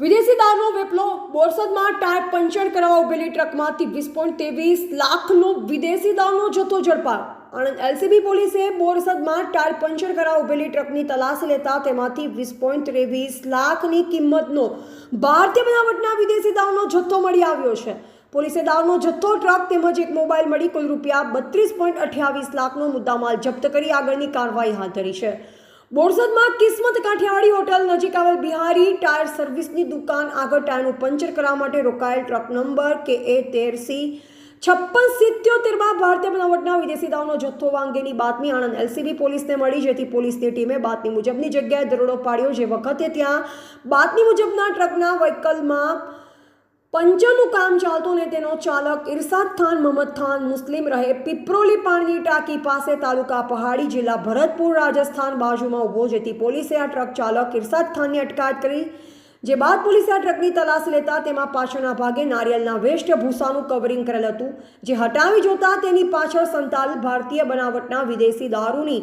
વિદેશી દારૂનો વેપલો બોરસદમાં tyre puncture કરાવવા ઉભેલી ટ્રકમાંથી વીસ પોઈન્ટ ત્રેવીસ લાખનો વિદેશી દારૂનો જથ્થો ઝડપાયો. આણંદ એલસીબી પોલીસે બોરસદમાં ટાયર પંચર કરાવવા ઉભેલી ટ્રકની તલાશ લેતા તેમાંથી વીસ પોઈન્ટ ત્રેવીસ લાખની કિંમતનો ભારતીય બનાવટના વિદેશી દારૂનો જથ્થો મળી આવ્યો છે. પોલીસે દારૂનો જથ્થો, ટ્રક તેમજ એક મોબાઈલ મળી કુલ રૂપિયા બત્રીસ પોઈન્ટ અઠ્યાવીસ લાખનો મુદ્દામાલ જપ્ત કરી આગળની કાર્યવાહી હાથ ધરી છે. બોરસદમાં કિસ્મત કાઠિયાવાડી હોટલ નજીક આવેલ બિહારી ટાયર સર્વિસની દુકાન આગળ ટાયરનું પંચર કરવા માટે રોકાયેલ ટ્રક નંબર કે એ તેર સી છપ્પન સિત્યોતેરમાં ભારતીય બનાવટના વિદેશી દાવનો જથ્થો વાંગેની બાતમી આણંદ એલસીબી પોલીસને મળી, જેથી પોલીસની ટીમે બાતમી મુજબની જગ્યાએ દરોડો પાડ્યો. જે વખતે ત્યાં બાતમી મુજબના ટ્રકના વ્હીકલમાં પંચરનું કામ ચાલતું ને તેનો ચાલક ઇરસાદ ખાન મોહમ્મદ ખાન મુસ્લિમ રહે. પીપરોલી પાણીની ટાંકી પાસે તાલુકા પહાડી જિલ્લા ભરતપુર રાજસ્થાન બાજુમાં ઊભો જેથી પોલીસે આ ટ્રક ચાલક ઇરસાદ ખાનની અટકાયત કરી. જે બાદ પોલીસે આ ટ્રકની તલાશ લેતા તેમાં પાછળના ભાગે નારિયેલના વેસ્ટ ભૂસાનું કવરિંગ કરેલ હતું, જે હટાવી જોતા તેની પાછળ સંતાલ ભારતીય બનાવટના વિદેશી દારૂની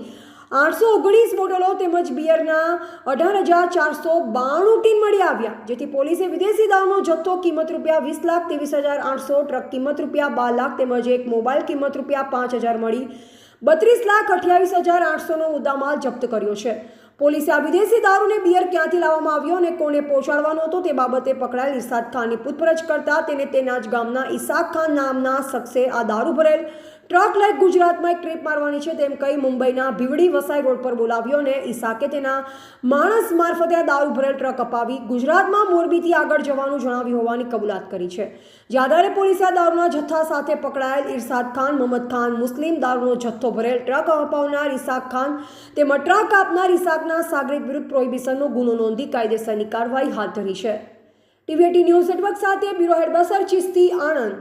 આઠસો ઓગણીસ બોટલો તેમજ બિયરના અઢાર હજાર ચારસો બાણું ટીન મળી આવ્યા, જેથી પોલીસે વિદેશી દાવનો જથ્થો કિંમત રૂપિયા વીસ લાખ ત્રેવીસ હજાર આઠસો ટ્રક કિંમત રૂપિયા બાર લાખ તેમજ એક મોબાઈલ કિંમત રૂપિયા પાંચ હજાર મળી બત્રીસ લાખ અઠ્યાવીસ હજાર આઠસોનો મુદ્દામાલ જપ્ત કર્યો છે. પોલીસે આ વિદેશી દારૂને બિયર ક્યાંથી લાવવામાં આવ્યો અને કોને પહોંચાડવાનો હતો તે બાબતે પકડાયેલ ઇસાદ ખાનની પૂછપરછ કરતા તેને તેના જ ગામના ઇસાક ખાન નામના શખ્સે આ દારૂ ભરેલ ટ્રક લઈ ગુજરાતમાં એક ટ્રીપ મારવાની છે. તેમ કહી મુંબઈના ભીવડી વસાઈ રોડ પર બોલાવ્યો અને ઈસાકે તેના માણસ મારફતે આ દારૂ ભરેલ ટ્રક અપાવી ગુજરાતમાં મોરબીથી આગળ જવાનું જણાવ્યું હોવાની કબૂલાત કરી છે. જે આધારે પોલીસે આ દારૂના જથ્થા સાથે પકડાયેલ ઇરશાદ ખાન, મોહમ્મદ ખાન મુસ્લિમ દારૂનો જથ્થો ભરેલ ટ્રક અપાવનાર ઇસાક ખાન તેમજ ટ્રક આપનાર ઇસાકના સાગરિત વિરુદ્ધ પ્રોહિબિશનનો ગુનો નોંધી કાયદેસરની કાર્યવાહી હાથ ધરી છે. ટીવીએટી ન્યૂઝ નેટવર્ક સાથે બ્યુરો હેડ બસર ચિસ્તી આણંદ.